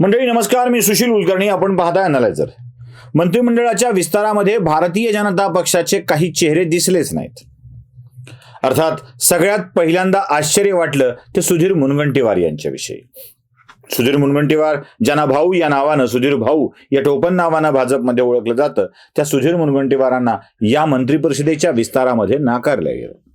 मंडळी नमस्कार मी सुशील कुलकर्णी. आपण पाहताय अनालायझर मंत्रिमंडळाच्या विस्तारामध्ये भारतीय जनता पक्षाचे काही चेहरे दिसलेच नाहीत. अर्थात सगळ्यात पहिल्यांदा आश्चर्य वाटलं ते सुधीर मुनगंटीवार यांच्याविषयी. सुधीर मुनगंटीवार ज्यांना भाऊ या नावानं सुधीर भाऊ या टोपण नावानं भाजपमध्ये ओळखलं जातं त्या सुधीर मुनगंटीवारांना या मंत्रिपरिषदेच्या विस्तारामध्ये नाकारलं गेलं.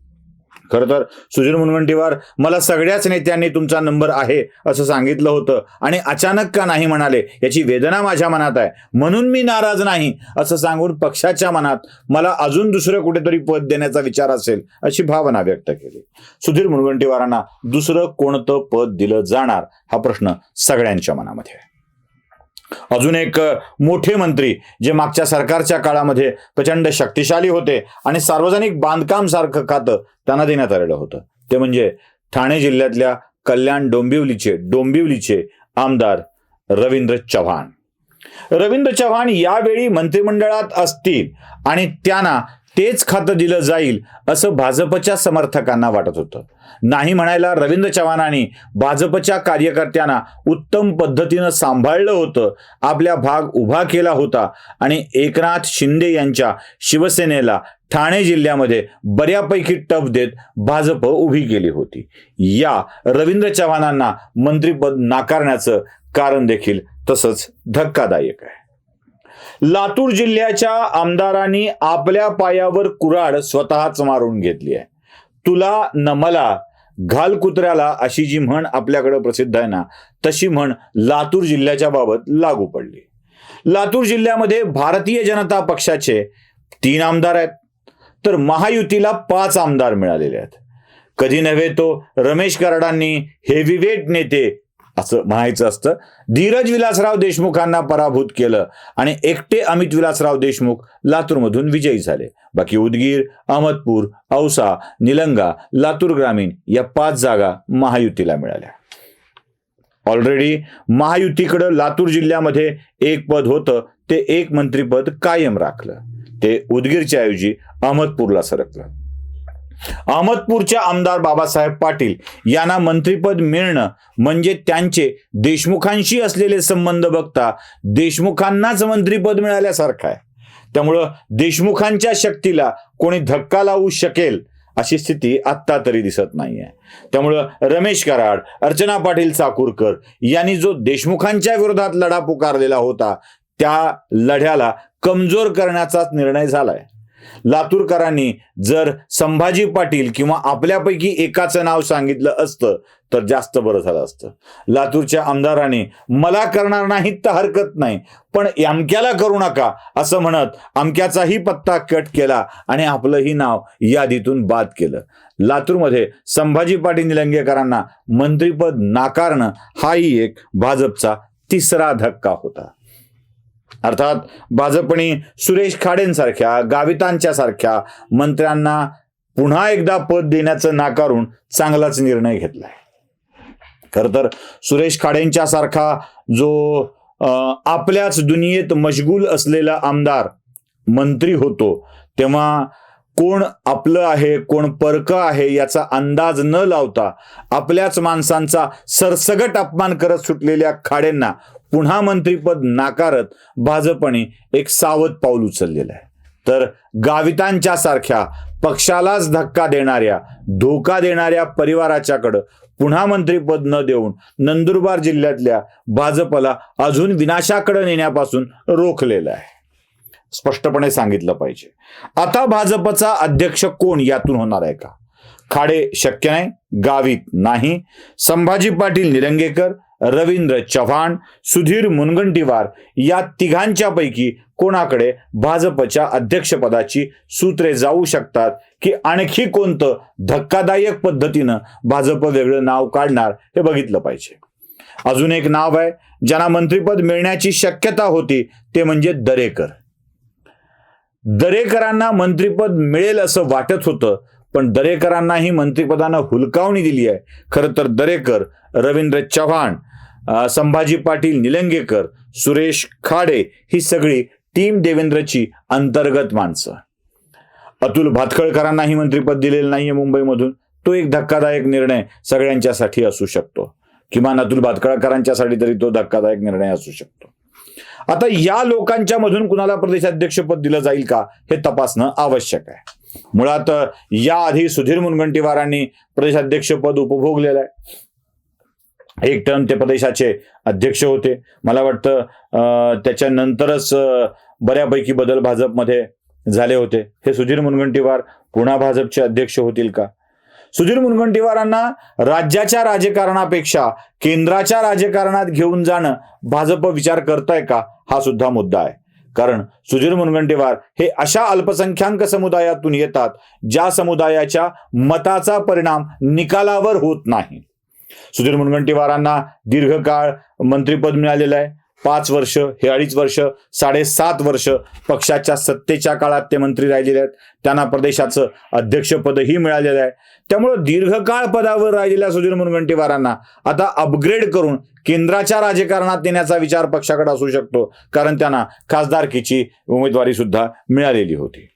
खरं तर सुधीर मुनगंटीवार मला सगळ्याच नेत्यांनी तुमचा नंबर आहे असं सांगितलं होतं आणि अचानक का नाही म्हणाले याची वेदना माझ्या मनात आहे. म्हणून मी नाराज नाही असं सांगून पक्षाच्या मनात मला अजून दुसरं कुठेतरी पद देण्याचा विचार असेल अशी भावना व्यक्त केली. सुधीर मुनगंटीवारांना दुसरं कोणतं पद दिलं जाणार? हा प्रश्न सगळ्यांच्या मनामध्ये आहे. अजून एक मोठे मंत्री जे मागच्या सरकारच्या काळामध्ये प्रचंड शक्तिशाली होते आणि सार्वजनिक बांधकाम सारखं खातं त्यांना देण्यात आलेलं होतं. ते म्हणजे ठाणे जिल्ह्यातल्या कल्याण डोंबिवलीचे डोंबिवलीचे आमदार रवींद्र चव्हाण. रवींद्र चव्हाण यावेळी मंत्रिमंडळात असतील आणि त्यांना तेच खातं दिलं जाईल असं भाजपच्या समर्थकांना वाटत होतं. नाही म्हणायला रवींद्र चव्हाणांनी भाजपच्या कार्यकर्त्यांना उत्तम पद्धतीनं सांभाळलं होतं आपल्या भाग उभा केला होता आणि एकनाथ शिंदे यांच्या शिवसेनेला ठाणे जिल्ह्यामध्ये बऱ्यापैकी टफ देत भाजप उभी केली होती. या रवींद्र चव्हाणांना मंत्रिपद नाकारण्याचं कारण देखील तसंच धक्कादायक आहे. लातूर जिल्ह्याच्या आमदारांनी आपल्या पायावर कुऱ्हाड स्वतःच मारून घेतली आहे. तुला न मला घाल कुत्र्याला अशी जी म्हण आपल्याकडे प्रसिद्ध आहे ना तशी म्हण लातूर जिल्ह्याच्या बाबत लागू पडली. लातूर जिल्ह्यामध्ये भारतीय जनता पक्षाचे तीन आमदार आहेत. तर महायुतीला पाच आमदार मिळालेले आहेत. कधी नव्हे तो रमेश कराडांनी हेवीवेट नेते असं म्हणायचं असतं. धीरज विलासराव देशमुखांना पराभूत केलं आणि एकटे अमित विलासराव देशमुख लातूरमधून विजयी झाले. बाकी उदगीर अहमदपूर औसा निलंगा लातूर ग्रामीण या पाच जागा महायुतीला मिळाल्या. ऑलरेडी महायुतीकडं लातूर जिल्ह्यामध्ये एक पद होतं. ते एक मंत्रीपद कायम राखलं. ते उदगीरच्या ऐवजी अहमदपूरला सरकलं. अहमदपूरच्या आमदार बाबासाहेब पाटील यांना मंत्रिपद मिळणं म्हणजे त्यांचे देशमुखांशी असलेले संबंध बघता देशमुखांनाच मंत्रिपद मिळाल्यासारखं आहे. त्यामुळं देशमुखांच्या शक्तीला कोणी धक्का लावू शकेल अशी स्थिती आत्ता तरी दिसत नाहीये. त्यामुळं रमेश कराड अर्चना पाटील चाकूरकर यांनी जो देशमुखांच्या विरोधात लढा पुकारलेला होता त्या लढ्याला कमजोर करण्याचाच निर्णय झालाय. लातूरकरांनी जर संभाजी पाटील किंवा आपल्यापैकी एकाचं नाव सांगितलं असतं तर जास्त बरं झालं असतं. लातूरच्या आमदाराने मला करणार नाहीत तर हरकत नाही पण अमक्याला करू नका असं म्हणत अमक्याचाही पत्ता कट केला आणि आपलंही नाव यादीतून बाद केलं. लातूरमध्ये संभाजी पाटील निलंगेकरांना मंत्रिपद नाकारणं हाही एक भाजपचा तिसरा धक्का होता. अर्थात भाजपने सुरेश खाडेंसारख्या गावितांच्या सारख्या मंत्र्यांना पुन्हा एकदा पद देण्याचं नाकारून चांगलाच निर्णय घेतलाय. खर तर सुरेश खाडेंच्या सारखा जो आपल्याच दुनियेत मशगूल असलेला आमदार मंत्री होतो तेव्हा कोण आपलं आहे कोण परक आहे याचा अंदाज न लावता आपल्याच माणसांचा सरसगट अपमान करत सुटलेल्या खाडेंना पुन्हा मंत्रीपद नाकारत भाजपने एक सावध पाऊल उचललेलं आहे. तर गावितांच्या सारख्या पक्षालाच धक्का देणाऱ्या धोका देणाऱ्या परिवाराच्याकडं पुन्हा मंत्रीपद न देऊन नंदुरबार जिल्ह्यातल्या भाजपला अजून विनाशाकडे नेण्यापासून रोखलेलं आहे. स्पष्टपणे सांगितलं पाहिजे. आता भाजपचा अध्यक्ष कोण यातून होणार आहे का? खाडे शक्य नाही गावित नाही. संभाजी पाटील निलंगेकर रवींद्र चव्हाण सुधीर मुनगंटीवार या तिघांच्या पैकी कोणाकडे भाजपच्या अध्यक्षपदाची सूत्रे जाऊ शकतात? की आणखी कोणतं धक्कादायक पद्धतीनं भाजप वेगळं नाव काढणार हे बघितलं पाहिजे. अजून एक नाव आहे ज्यांना मंत्रिपद मिळण्याची शक्यता होती ते म्हणजे दरेकर. दरेकरांना मंत्रिपद मिळेल असं वाटत होतं पण दरेकरांनाही मंत्रिपदानं हुलकावणी दिली आहे. खरं तर दरेकर रवींद्र चव्हाण संभाजी पाटील निलंगेकर सुरेश खाडे ही सगळी टीम देवेंद्रची अंतर्गत माणसं. अतुल भातखळकरांनाही मंत्रिपद दिलेलं नाहीये मुंबईमधून. तो एक धक्कादायक निर्णय सगळ्यांच्यासाठी असू शकतो. किमान अतुल भातखळकरांच्यासाठी तरी तो धक्कादायक निर्णय असू शकतो. आता या लोकांच्या मधून कुणाला प्रदेशाध्यक्षपद दिलं जाईल का हे तपासणं आवश्यक आहे. मुळात याआधी सुधीर मुनगंटीवारांनी प्रदेशाध्यक्षपद उपभोगलेलं आहे. एक टर्म ते प्रदेशाचे अध्यक्ष होते. मला वाटतं अं, त्याच्यानंतरच बऱ्यापैकी बदल भाजपमध्ये झाले होते. हे सुधीर मुनगंटीवार पुन्हा भाजपचे अध्यक्ष होतील का? सुधीर मुनगंटीवारांना राज्याच्या राजकारणापेक्षा केंद्राच्या राजकारणात घेऊन जाणं भाजप विचार करताय का? हा सुद्धा मुद्दा आहे. कारण सुधीर मुनगंटीवार हे अशा अल्पसंख्याक समुदायातून येतात ज्या समुदायाच्या मताचा परिणाम निकालावर होत नाही. सुधीर मुनगंटीवारांना दीर्घकाळ मंत्रिपद मिळालेलं आहे. पाच वर्ष हे अडीच वर्ष साडेसात वर्ष पक्षाच्या सत्तेच्या काळात ते मंत्री राहिलेले आहेत. त्यांना प्रदेशाचं अध्यक्षपदही मिळालेलं आहे. त्यामुळं दीर्घकाळ पदावर राहिलेल्या सुधीर मुनगंटीवारांना आता अपग्रेड करून केंद्राच्या राजकारणात नेण्याचा विचार पक्षाकडे असू शकतो कारण त्यांना खासदारकीची उमेदवारी सुद्धा मिळालेली होती.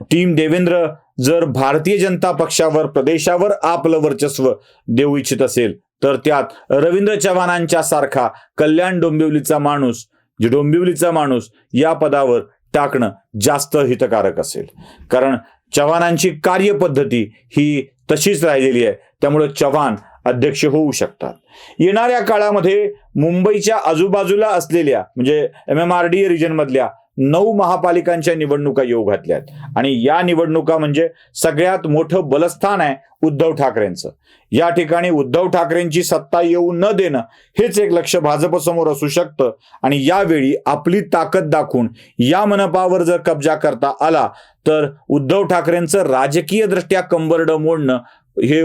टीम देवेंद्र जर भारतीय जनता पक्षावर प्रदेशावर आपलं वर्चस्व देऊ इच्छित असेल तर त्यात रवींद्र चव्हाणांच्या सारखा कल्याण डोंबिवलीचा माणूस जे डोंबिवलीचा माणूस या पदावर टाकणं जास्त हितकारक असेल. कारण चव्हाणांची कार्यपद्धती ही तशीच राहिलेली आहे. त्यामुळे चव्हाण अध्यक्ष होऊ शकतात. येणाऱ्या काळामध्ये मुंबईच्या आजूबाजूला असलेल्या म्हणजे M M R D region मधल्या नऊ महापालिकांच्या निवडणुका येऊ घातल्या आहेत आणि या निवडणुका म्हणजे सगळ्यात मोठं बलस्थान आहे उद्धव ठाकरेंचं. या ठिकाणी उद्धव ठाकरेंची सत्ता येऊ न देणं हेच एक लक्ष भाजपसमोर असू शकतं. आणि यावेळी आपली ताकद दाखवून या मनपावर जर कब्जा करता आला तर उद्धव ठाकरेंचं राजकीय दृष्ट्या कंबरडं मोडणं हे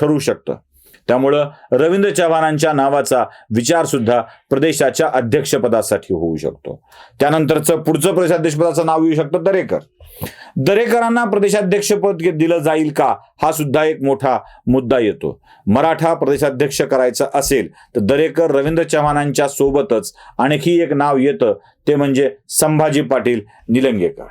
ठरू शकतं. त्यामुळं रवींद्र चव्हाणांच्या नावाचा विचार सुद्धा प्रदेशाच्या अध्यक्षपदासाठी होऊ शकतो. त्यानंतरचं पुढचं प्रदेशाध्यक्षपदाचं नाव येऊ शकतं दरेकर. दरेकरांना प्रदेशाध्यक्षपद दिलं जाईल का? हा सुद्धा एक मोठा मुद्दा येतो. मराठा प्रदेशाध्यक्ष करायचा असेल तर दरेकर रवींद्र चव्हाणांच्या सोबतच आणखी एक नाव येतं ते म्हणजे संभाजी पाटील निलंगेकर.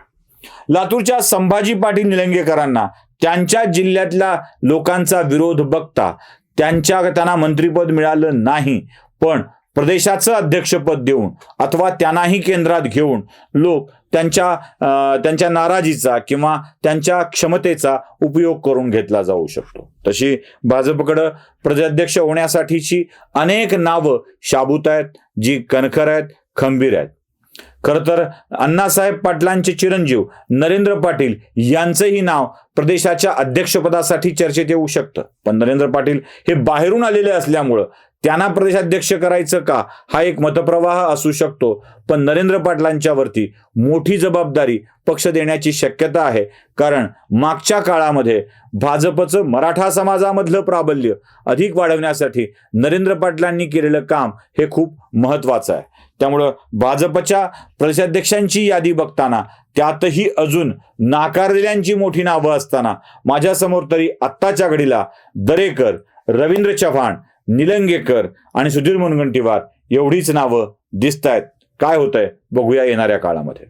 लातूरच्या संभाजी पाटील निलंगेकरांना त्यांच्या जिल्ह्यातल्या लोकांचा विरोध बघता त्यांच्या त्यांना मंत्रिपद मिळालं नाही. पण प्रदेशाचं अध्यक्षपद देऊन अथवा त्यांनाही केंद्रात घेऊन लोक त्यांच्या त्यांच्या नाराजीचा किंवा त्यांच्या क्षमतेचा उपयोग करून घेतला जाऊ शकतो. तशी भाजपकडं प्रदेशाध्यक्ष होण्यासाठीची अनेक नावं शाबूत आहेत जी कणखर आहेत खंबीर आहेत. खरं तर अण्णासाहेब पाटलांचे चिरंजीव नरेंद्र पाटील यांचंही नाव प्रदेशाच्या अध्यक्षपदासाठी चर्चेत येऊ शकतं. पण नरेंद्र पाटील हे बाहेरून आलेले असल्यामुळं त्यांना प्रदेशाध्यक्ष करायचं का हा एक मतप्रवाह असू शकतो. पण नरेंद्र पाटलांच्यावरती मोठी जबाबदारी पक्ष देण्याची शक्यता आहे. कारण मागच्या काळामध्ये भाजपचं मराठा समाजामधलं प्राबल्य अधिक वाढवण्यासाठी नरेंद्र पाटलांनी केलेलं काम हे खूप महत्वाचं आहे. त्यामुळं भाजपच्या प्रदेशाध्यक्षांची यादी बघताना त्यातही अजून नाकारलेल्यांची मोठी नावं असताना माझ्यासमोर तरी आत्ताच्या घडीला दरेकर रवींद्र चव्हाण निलंगेकर आणि सुधीर मुनगंटीवार एवढीच नावं दिसत आहेत काय होतंय? बघूया येणाऱ्या काळामध्ये.